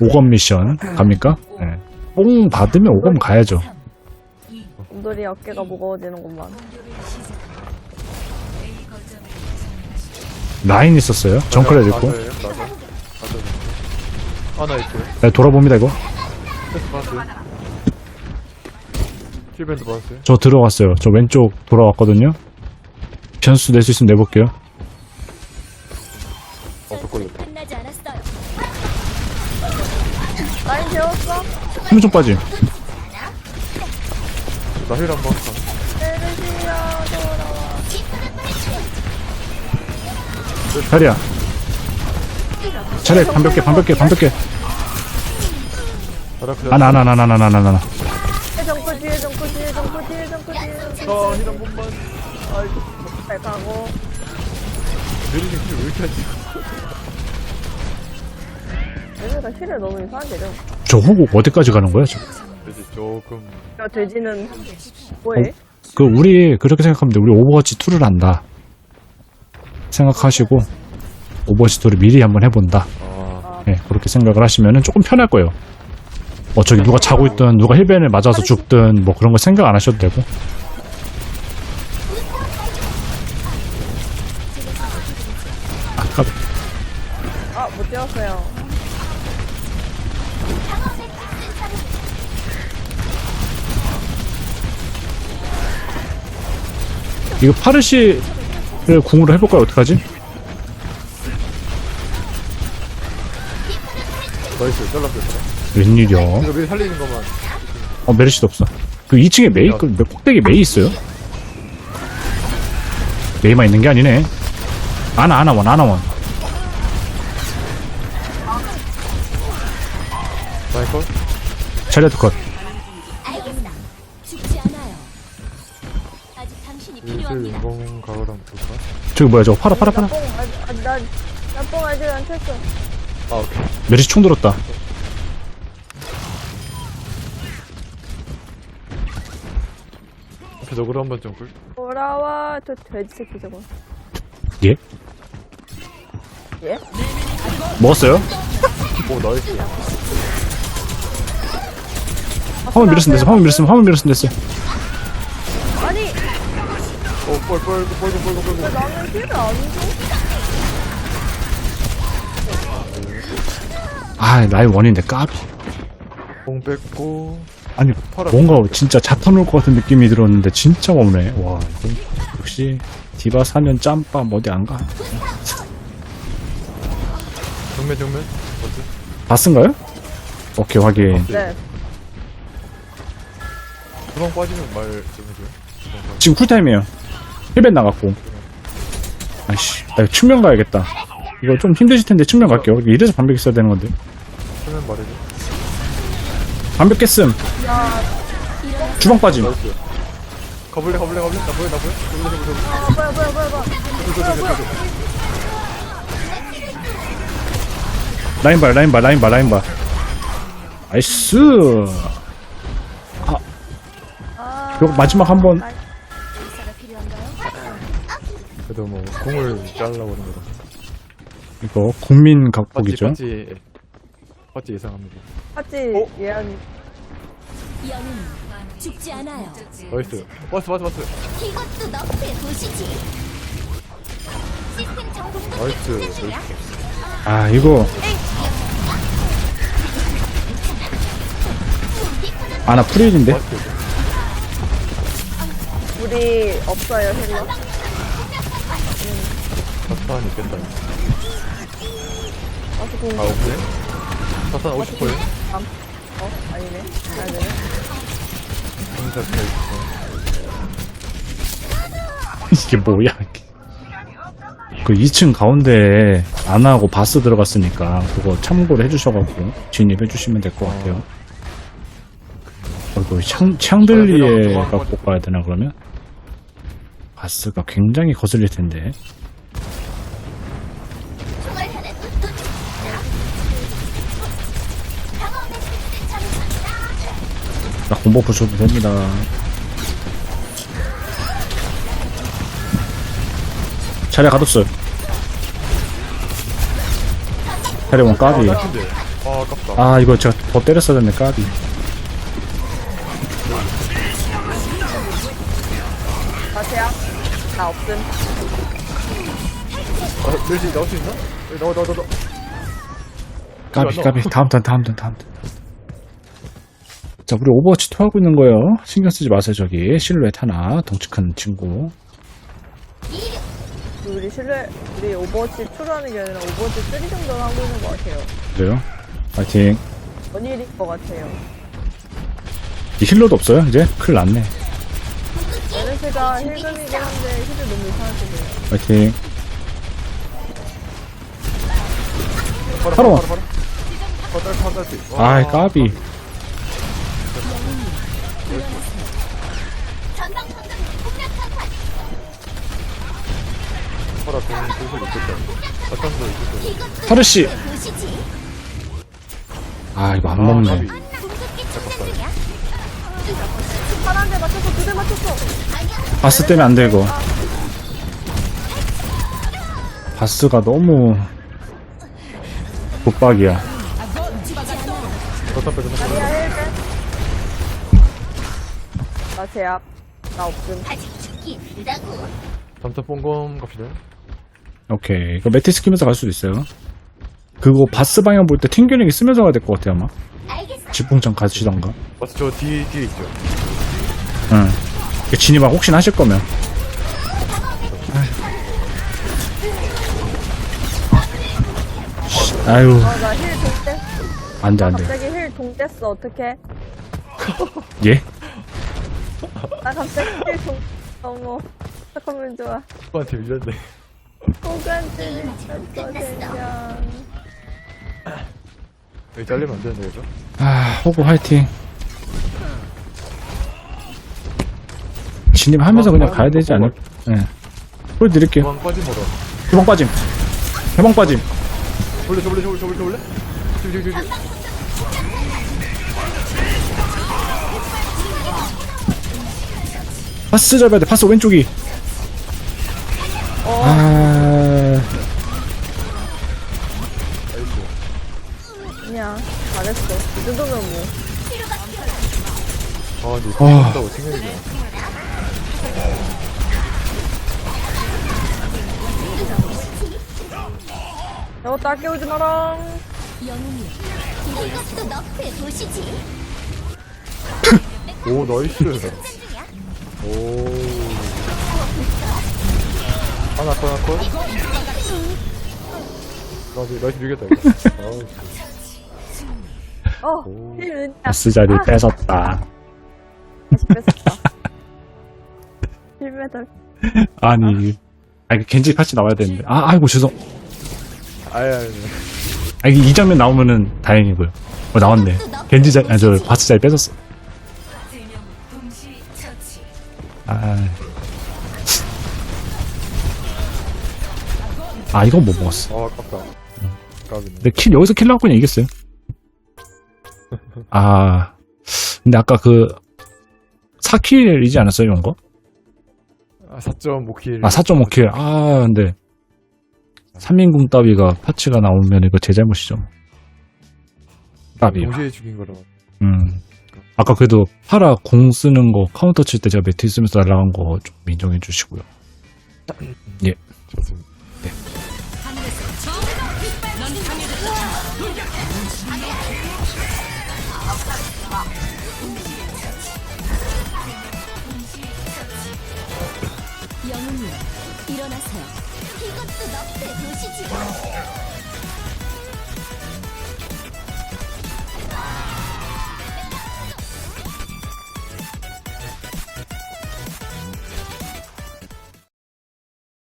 5검 미션 갑니까? 네. 뽕 받으면 5검 가야죠. 곰돌이 어깨가 무거워지는구만. 라인 있었어요. 정크레드 있고. 맞아. 하나 있어요. 네, 돌아봅니다 이거. 받았어요. 킬밴드 받았어요. 저 들어갔어요. 저 왼쪽 돌아왔거든요. 변수 낼 수 있으면 내볼게요. 어, 3점 빠짐. 나힐 한번 자리야. 자리 반벽해 반벽해 반벽해 아 나 나 나 나 나 나 나나 정코 정코 뒤에 정코 뒤에 정코 뒤에 정코 뒤에 저힐한 번만. 아이 잘 가고. 느리게 힐왜 이렇게 하지? 얘네가 힐을 너무 이상하게 좀 저 호구 어디까지 가는 거야? 저? 이제 조금. 야 돼지는 뭐해? 그 우리 그렇게 생각하면 돼. 우리 오버워치 2를 한다. 생각하시고 오버워치 2를 미리 한번 해본다. 아, 네, 그렇게 생각을 하시면은 조금 편할 거예요. 어 저기 누가 자고 있든 누가 힐벤을 맞아서 죽든 뭐 그런 거 생각 안 하셔도 되고. 아까 아못 재웠어요. 이거 파르시를 궁으로 해볼까요? 어떡하지? 나이스. 웬일이야? 이거 왜 살리는 것만. 어 메르시도 없어. 그 2층에 메이 그 꼭대기 메이 있어요? 메이만 있는 게 아니네. 아나 아나 원 아나 원. 나이 컷? 차례드 컷. 저기 뭐야 저거 팔아 팔아 팔아. 나뽕 아직 안 쳤어. 아, 오케이. 메르시 총 들었다. 앞에 저거를 한번 좀 꿀. 돌아와 저 돼지 새끼 저거. 예? 예? 먹었어요? 오, 나이스. 화면 밀었으면 됐어. 화면 밀었으면 화면 밀었으면 됐어. 뻘, 뻘, 뻘, 뻘, 뻘, 뻘, 뻘. 나는 힐을 안 줘. 아 라인 원인데 까비. 공 뺐고. 아니 팔아. 뭔가 진짜 올것 같은 느낌이 들었는데 진짜 없네. 와 이거 역시 디바 4년 짬밥 어디 안 가? 정면, 정면. 바스인가요? 오케이 확인. 네. 주방 빠지면 말 좀 해줘요. 지금 쿨타임이에요. 힐벤 나갔고. 아이씨, 나 이거 측면 가야겠다. 이거 좀 힘드실 텐데 측면 갈게요. 이래서 반벽 있어야 되는 건데. 말해줘. 반벽 깼음. 주방 빠짐. 가볼래, 가볼래, 가볼래? 나 보여, 나 보여? 가볼래, 가볼래. 아, 뭐야 뭐야 뭐야 뭐야. 저기, 저기. 라인 봐, 라인 봐, 라인 봐, 라인 봐. 나이스. 아. 이거 마지막 한 번. 의사가 필요한가요? 그래도 뭐, 공을 잘라고 그런 거다. 이거 국민 맞지, 각복이죠. 맞지. 맞지 예상합니다. 같이 어? 예언. 영웅 죽지 않아요. 나이스. 왔어, 왔어, 왔어. 이것도 너프에 보시지. 시스템 정보 나이스. 나이스. 아, 이거. 아, 나 프리일인데? 맞지. 우리 없어요 힐러. 자탄 있겠다. 와서 공. 아, 없네? 자탄 50%에? 어 아니네. 아네 있어. 이게 뭐야. 그 2층 가운데에 안 하고 바스 들어갔으니까 그거 참고를 해주셔갖고 진입해 주시면 될 것 같아요. 어이구, 샹, 샹들리에 갖고 가야 되나 그러면? 바스가 굉장히 거슬릴 텐데. 나 공보 부셔도 됩니다. 자리에 가뒀어요. 자리에 원 까비. 아. 아 아깝다 아 이거 제가 더 때렸어야 됐네 까비 나 없음. 아, 멜시 나올 수 있나? 여기 나와 나와 나와. 까비 까비. 다음 턴 다음 턴 다음 턴 자 우리 오버워치 2 하고 있는 거예요. 신경 쓰지 마세요 저기. 실루엣 하나 덩치 큰 친구. 우리 실내, 우리 오버워치 2로 하는 게 아니라 오버워치 3 정도는 하고 있는 것 같아요. 그래요? 파이팅. 원일인 것 같아요. 이 힐러도 없어요 이제? 큰일 났네 에르스가 힐금이긴 한데 힐을 너무 이상하게 돼요. 파이팅 바로 바로 와. 바로 바로 바로 딸 바로 딸 아이 까비. 바로 돈 있겠다 바탕도 있겠다 도시지. 아 이거 안 아, 먹네 대 맞췄어. 바스 때문에 안돼 이거 바스가 너무 힐금. 나 제압. 나 없음. 담타 뽕검 갑시다 오케이 이거 매티스 키면서 갈 수도 있어요 그거 바스 방향 볼 때 튕겨내기 쓰면서 가야 될 것 같아요 아마. 지붕장 가시던가 맞어 저 뒤에 뒤에 있죠 응 진입아 혹시나 하실 거면 아유 어, 나힐 동됐, 안돼 안 돼 갑자기 힐 동됐어, 어떡해. 예? 나 갑자기 힐 동, 어머. 잠깐만 좋아. 오빠한테 밀렸네 호간지 미쳤어, 그냥. 여기 잘리면 안 되는데 그죠? 아 호구 화이팅 진입하면서 그냥 가야 되지 않을 예. 볼 드릴게요. 도망 거다 해방 빠짐. 해방 빠짐. 저볼래 저볼래 저볼래 저기 저기 저기. 파스 잡아야 돼. 파스 왼쪽이 깨우지 마라. 이것도 너프의 도시지. 오 나이스. 오 하나 컷 하나 컷 나이스 나이스 밀겠다 이거 아우 어, 오. 힐 은야. 자리 뺏었다 다시 뺏었다. 힐 메달. 아니 아니 겐지 같이 나와야 되는데 아 아이고 죄송 아 이게 이 장면 나오면은 다행이고요. 어 나왔네. 겐지 자리 아저 바스 자리 뺏었어. 아. 아 이건 못 먹었어. 아 아깝다. 까비네. 근데 킬 여기서 킬 나고 그냥 이겼어요. 아 근데 아까 그 4킬이지 않았어요 이런 거? 아 4.5킬. 아 4.5킬. 아 근데 3인궁 따위가 파츠가 나오면 이거 제 잘못이죠. 따위 동시에 죽인 거라 음. 아까 그래도 파라 공 쓰는 거 카운터 칠 때 제가 매트 쓰면서 날라간 거 좀 인정해 주시고요. 예. 좋습니다 영웅이 일어나세요. 이것도 너프의 도시지.